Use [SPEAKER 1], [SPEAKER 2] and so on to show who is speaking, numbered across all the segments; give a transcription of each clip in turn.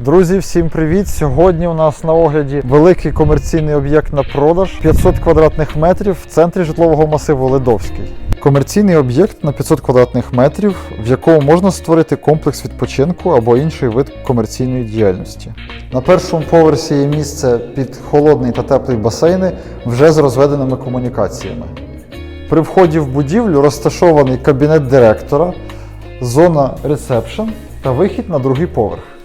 [SPEAKER 1] Друзі, всім привіт! Сьогодні у нас на огляді великий комерційний об'єкт на продаж 500 квадратних метрів в центрі житлового масиву Ледовський. Комерційний об'єкт на 500 квадратних метрів, в якому можна створити комплекс відпочинку або інший вид комерційної діяльності. На першому поверсі є місце під холодний та теплий басейни вже з розведеними комунікаціями. При вході в будівлю розташований кабінет директора, зона ресепшн та вихід на другий поверх.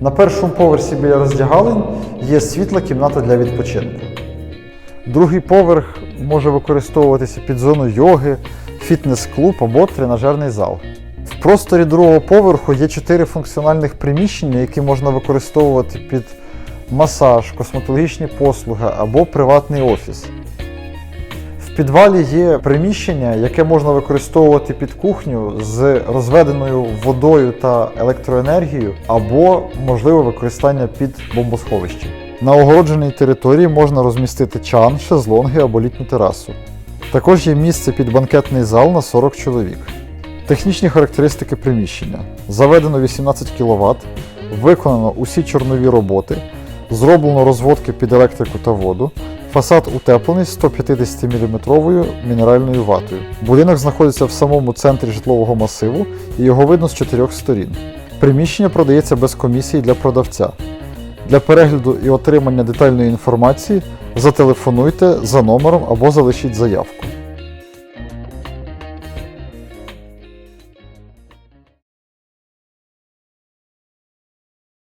[SPEAKER 1] На першому поверсі біля роздягалень є світла кімната для відпочинку. Другий поверх може використовуватися під зону йоги, фітнес-клуб або тренажерний зал. В просторі другого поверху є чотири функціональних приміщення, які можна використовувати під масаж, косметологічні послуги або приватний офіс. Підвалі є приміщення, яке можна використовувати під кухню з розведеною водою та електроенергією, або можливе використання під бомбосховищем. На огородженій території можна розмістити чан, шезлонги або літню терасу. Також є місце під банкетний зал на 40 чоловік. Технічні характеристики приміщення: заведено 18 кВт, виконано усі чорнові роботи, зроблено розводки під електрику та воду, Фасад утеплений 150 мм мінеральною ватою. Будинок знаходиться в самому центрі житлового масиву і його видно з чотирьох сторін. Приміщення продається без комісії для продавця. Для перегляду і отримання детальної інформації зателефонуйте за номером або залишіть заявку.